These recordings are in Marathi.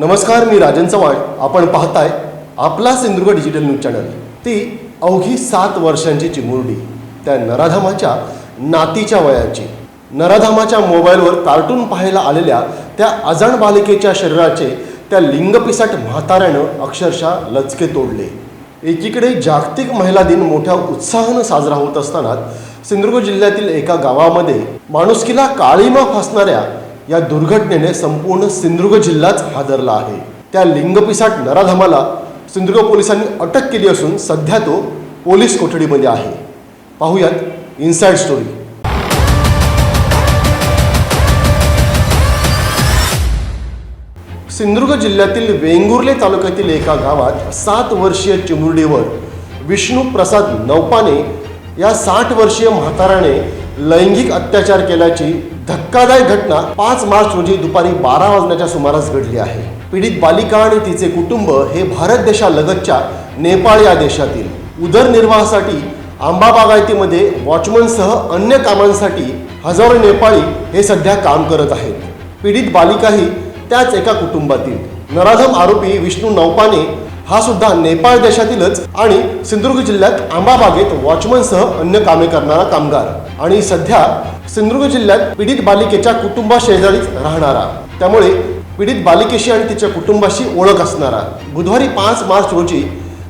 नमस्कार मी राजन चव्हाण. आपण पाहताय आपला सिंधुदुर्ग डिजिटल न्यूज चॅनल. ती अवघी सात वर्षांची चिमुरडी. त्या नराधामाच्या नातीच्या वयाची. नराधामाच्या मोबाईलवर कार्टून पाहायला आलेल्या त्या अजाण बालिकेच्या शरीराचे त्या लिंगपिसाट म्हाताऱ्यानं अक्षरशः लचके तोडले. एकीकडे जागतिक महिला दिन मोठ्या उत्साहानं साजरा होत असताना सिंधुदुर्ग जिल्ह्यातील एका गावामध्ये माणुसकीला काळीमा फासणाऱ्या या दुर्घटनेने संपूर्ण सिंधुदुर्ग जिल्हाच हादरला आहे. त्या लिंगपिसाट नराधमाला सिंधुदुर्ग पोलिसांनी अटक केली असून सध्या तो पोलीस कोठडीमध्ये आहे. पाहूयात इनसाइड स्टोरी. सिंधुदुर्ग जिल्ह्यातील वेंगुर्ले तालुक्यातील एका गावात सात वर्षीय चिमुरडीवर विष्णू प्रसाद नौपाने या साठ वर्षीय म्हाताराने लैंगिक अत्याचार केल्याची धक्कादायक घटना पाच मार्च रोजी दुपारी बारा वाजण्याच्या सुमारास घडली आहे. पीडित बालिका आणि तिचे कुटुंब हे भारत देशालगतच्या नेपाळ या देशातील उदरनिर्वाहासाठी आंबा बागायतीमध्ये वॉचमनसह अन्य कामांसाठी हजारो नेपाळी हे सध्या काम करत आहेत. पीडित बालिकाही त्याच एका कुटुंबातील. नराधम आरोपी विष्णू नौपाने हा सुद्धा नेपाळ देशातीलच आणि सिंधुदुर्ग जिल्ह्यात आंबाबागेत वॉचमनसह अन्य कामे करणारा कामगार. आणि सध्या सिंधुदुर्ग जिल्ह्यात पीडित बालिकेच्या कुटुंबाशेजारीच राहणारा. त्यामुळे पीडित बालिकेशी आणि तिच्या कुटुंबाशी ओळख असणारा. बुधवारी पाच मार्च रोजी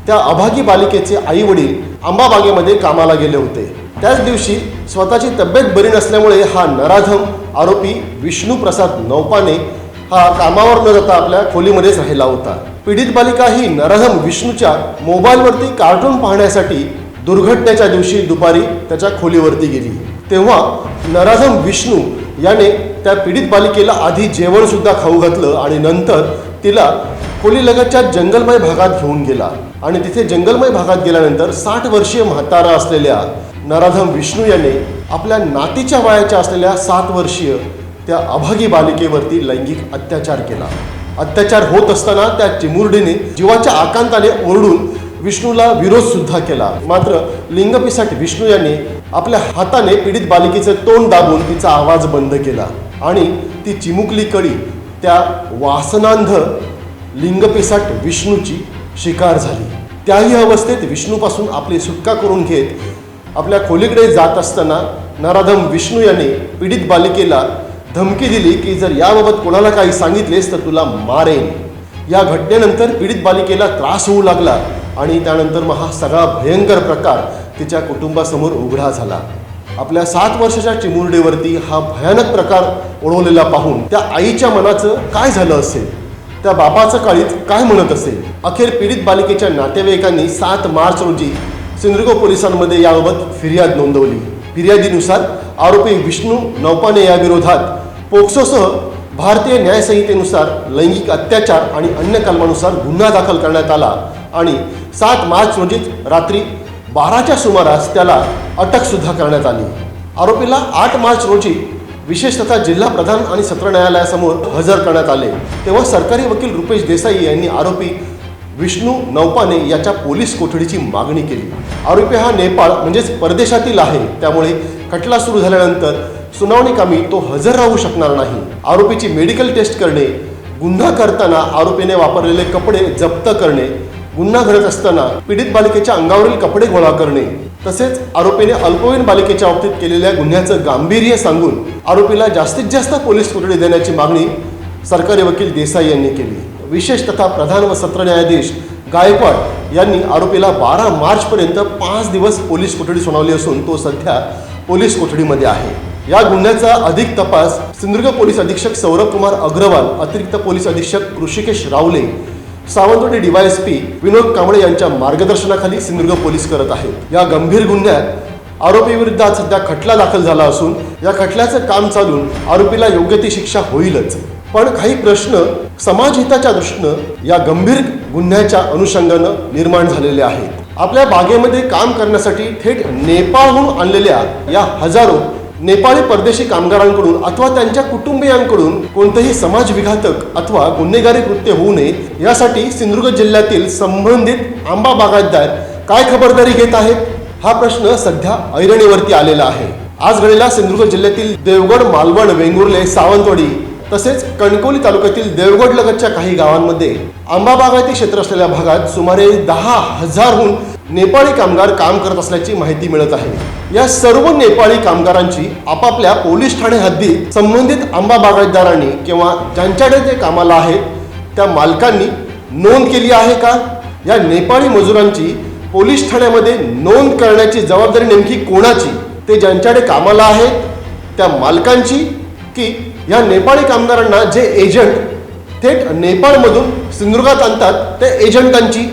त्या अभागी बालिकेचे आई वडील आंबाबागेमध्ये कामाला गेले होते. त्याच दिवशी स्वतःची तब्येत बरी नसल्यामुळे हा नराधम आरोपी विष्णू प्रसाद नौपाने हा कामावर न जाता आपल्या खोलीमध्येच राहिला होता. पीडित बालिका ही नरहम विष्णूच्या मोबाईलवरती कार्टून पाहण्यासाठी दुर्घटनेच्या दिवशी दुपारी त्याच्या खोलीवरती गेली. तेव्हा नराधम विष्णू याने त्या पीडित बालिकेला आधी जेवणसुद्धा खाऊ घातलं आणि नंतर तिला खोलीलगतच्या जंगलमय भागात घेऊन गेला. आणि तिथे जंगलमय भागात गेल्यानंतर साठ वर्षीय म्हातारा असलेल्या नराधम विष्णू याने आपल्या नातीच्या वयाच्या असलेल्या सात वर्षीय त्या अभागी बालिकेवरती लैंगिक अत्याचार केला. अत्याचार होत असताना त्या चिमुरडीने जीवाच्या आकांताने ओरडून विष्णूला विरोध सुद्धा केला. मात्र लिंगपिसाट विष्णू यांनी आपल्या हाताने पीडित बालिकेचं तोंड दाबून तिचा आवाज बंद केला आणि ती चिमुकली कडी त्या वासनांध लिंगपिसाट विष्णूची शिकार झाली. त्याही अवस्थेत विष्णूपासून आपली सुटका करून घेत आपल्या खोलीकडे जात असताना नराधम विष्णू याने पीडित बालिकेला धमकी दिली की जर याबाबत कोणाला काही सांगितलेस तर तुला मारेन. या घटनेनंतर पीडित बालिकेला त्रास होऊ लागला आणि त्यानंतर मग हा सगळा भयंकर प्रकार तिच्या कुटुंबासमोर उघडा झाला. आपल्या सात वर्षाच्या चिमुरडीवरती हा भयानक प्रकार ओढवलेला पाहून त्या आईच्या मनाचं काय झालं असेल? त्या बापाचं काळीत काय म्हणत असेल? अखेर पीडित बालिकेच्या नातेवाईकांनी सात मार्च रोजी सिंधुदुर्ग पोलिसांमध्ये याबाबत फिर्याद नोंदवली. फिर्यादीनुसार आरोपी विष्णू नौपाने याविरोधात पोक्सोसह भारतीय न्यायसंहितेनुसार लैंगिक अत्याचार आणि अन्य कलमानुसार गुन्हा दाखल करण्यात आला आणि सात मार्च रोजीच रात्री बाराच्या सुमारास त्याला अटकसुद्धा करण्यात आली. आरोपीला आठ मार्च रोजी विशेष तथा जिल्हा प्रधान आणि सत्र न्यायालयासमोर हजर करण्यात आले. तेव्हा सरकारी वकील रुपेश देसाई यांनी आरोपी विष्णू नौपाने याच्या पोलीस कोठडीची मागणी केली. आरोपी हा नेपाळ म्हणजेच परदेशातील आहे. त्यामुळे खटला सुरू झाल्यानंतर सुनावणी कामी तो हजर राहू शकणार नाही. आरोपीची मेडिकल टेस्ट करणे गुन्हा करताना आरोपीने वापरलेले कपडे जप्त करणे गुन्हा घडत असताना पीडित बालिकेच्या अंगावरील कपडे गोळा करणे तसेच आरोपीने अल्पवयीन बालिकेच्या बाबतीत केलेल्या गुन्ह्याचं गांभीर्य सांगून आरोपीला जास्तीत जास्त पोलीस कोठडी देण्याची मागणी सरकारी वकील देसाई यांनी केली. विशेष तथा प्रधान व सत्र न्यायाधीश गायकवाड यांनी आरोपीला बारा मार्चपर्यंत पाच दिवस पोलीस कोठडी सुनावली असून तो सध्या पोलीस कोठडीमध्ये आहे. या गुन्ह्याचा अधिक तपास सिंधुदुर्ग पोलीस अधीक्षक सौरभ कुमार अग्रवाल अतिरिक्त पोलीस अधीक्षक ऋषिकेश रावले सावंतवाडी डीवायएसपी विनोद कांबळे यांच्या मार्गदर्शनाखाली सिंधुदुर्ग पोलीस करत आहेत. या गंभीर गुन्ह्यात आरोपीविरुद्ध आज सध्या खटला दाखल झाला असून या खटल्याचं काम चालून आरोपीला योग्य ती शिक्षा होईलच. पण काही प्रश्न समाजहिताच्या दृष्टीनं या गंभीर गुन्ह्याच्या अनुषंगानं निर्माण झालेले आहेत. आपल्या बागेमध्ये काम करण्यासाठी थेट नेपाळहून आणलेल्या या हजारो नेपाळी परदेशी कामगारांकडून अथवा त्यांच्या कुटुंबियांकडून कोणतेही समाजविघातक अथवा गुन्हेगारी कृत्य होऊ नये यासाठी सिंधुदुर्ग जिल्ह्यातील संबंधित आंबा बागायतदार काय खबरदारी घेत आहेत? हा प्रश्न सध्या ऐरणीवरती आलेला आहे. आज घडलेल्या सिंधुदुर्ग जिल्ह्यातील देवगड मालवण वेंगुर्ले सावंतवाडी तसेच कणकोली तालुक्यातील देवगड लगतच्या काही गावांमध्ये आंबा बागायती क्षेत्र असलेल्या भागात सुमारे दहा हजारहून नेपाळी कामगार काम करत असल्याची माहिती मिळत आहे. या सर्व नेपाळी कामगारांची आपापल्या पोलीस ठाणे हद्दीत संबंधित आंबा बागायतदारांनी किंवा ज्यांच्याकडे ते कामाला आहेत त्या मालकांनी नोंद केली आहे का? या नेपाळी मजुरांची पोलीस ठाण्यामध्ये नोंद करण्याची जबाबदारी नेमकी कोणाची? ते ज्यांच्याकडे कामाला आहेत त्या मालकांची की या नेपाळी कामगारांना जे एजंट थेट नेपाळमधून सिंधुदुर्गात आणतात त्या एजंटांची?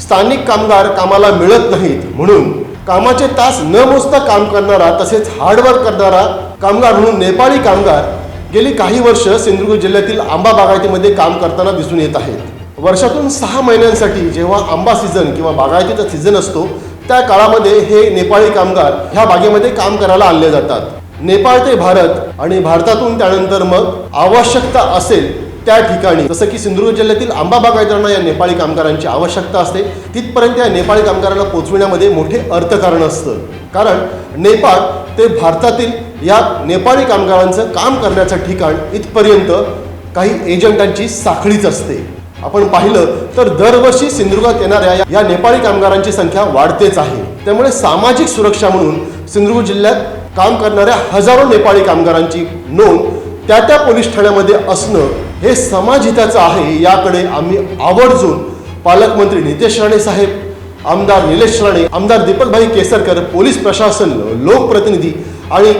स्थानिक कामगार कामाला मिळत नाहीत म्हणून कामाचे तास न मोजता काम करणारा तसेच हार्डवर्क करणारा कामगार म्हणून नेपाळी कामगार गेली काही वर्ष सिंधुदुर्ग जिल्ह्यातील आंबा बागायतीमध्ये काम करताना दिसून येत आहेत. वर्षातून सहा महिन्यांसाठी जेव्हा आंबा सीझन किंवा बागायतीचा सीझन असतो त्या काळामध्ये हे नेपाळी कामगार ह्या बागेमध्ये काम करायला आणले जातात. नेपाळ ते भारत आणि भारतातून त्यानंतर मग आवश्यकता असेल त्या ठिकाणी जसं की सिंधुदुर्ग जिल्ह्यातील आंबा बागायतांना या नेपाळी कामगारांची आवश्यकता असते तिथपर्यंत या नेपाळी कामगारांना पोचविण्यामध्ये मोठे अर्थकारण असतं. कारण नेपाळ ते भारतातील या नेपाळी कामगारांचं काम करण्याचं ठिकाण इथपर्यंत काही एजंटांची साखळीच असते. आपण पाहिलं तर दरवर्षी सिंधुदुर्गात येणाऱ्या या नेपाळी कामगारांची संख्या वाढतेच आहे. त्यामुळे सामाजिक सुरक्षा म्हणून सिंधुदुर्ग जिल्ह्यात काम करणाऱ्या हजारो नेपाळी कामगारांची नोंद त्या त्या पोलीस ठाण्यामध्ये असणं हे समाजहिताचं आहे याकडे आम्ही आवर्जून पालकमंत्री नितेश राणे साहेब आमदार निलेश राणे आमदार दीपकभाई केसरकर पोलीस प्रशासन लोकप्रतिनिधी आणि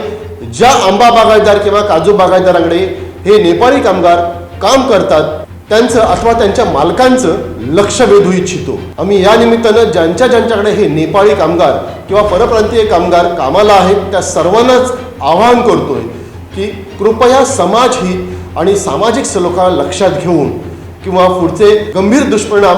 ज्या आंबा बागायतदार किंवा काजू बागायतदारांकडे हे नेपाळी कामगार काम करतात त्यांचं अथवा त्यांच्या मालकांचं लक्ष वेधू इच्छितो. आम्ही या निमित्तानं ज्यांच्या ज्यांच्याकडे हे नेपाळी कामगार किंवा परप्रांतीय कामगार कामाला आहेत त्या सर्वांनाच आवाहन करतोय की कृपया समाजहित आणि सामाजिक सलोखा लक्षात घेऊन किंवा पुढचे गंभीर दुष्परिणाम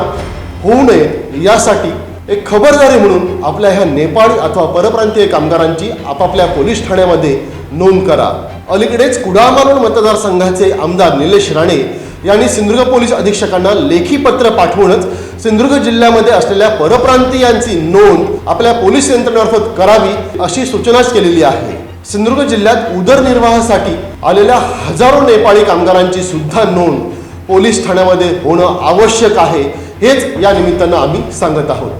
होऊ नयेत यासाठी एक खबरदारी म्हणून आपल्या ह्या नेपाळी अथवा परप्रांतीय कामगारांची आपापल्या पोलीस ठाण्यामध्ये नोंद करा. अलीकडेच कुडामारोड मतदारसंघाचे आमदार निलेश राणे यांनी सिंधुदुर्ग पोलीस अधीक्षकांना लेखी पत्र पाठवूनच सिंधुदुर्ग जिल्ह्यामध्ये असलेल्या परप्रांतीयांची नोंद आपल्या पोलीस यंत्रणेमार्फत करावी अशी सूचनाच केलेली आहे. सिंधुदुर्ग जिल्ह्यात उदरनिर्वाहासाठी आलेल्या हजारो नेपाळी कामगारांची सुद्धा नोंद पोलीस ठाण्यामध्ये होणं आवश्यक आहे. हेच या निमित्तानं आम्ही सांगत आहोत.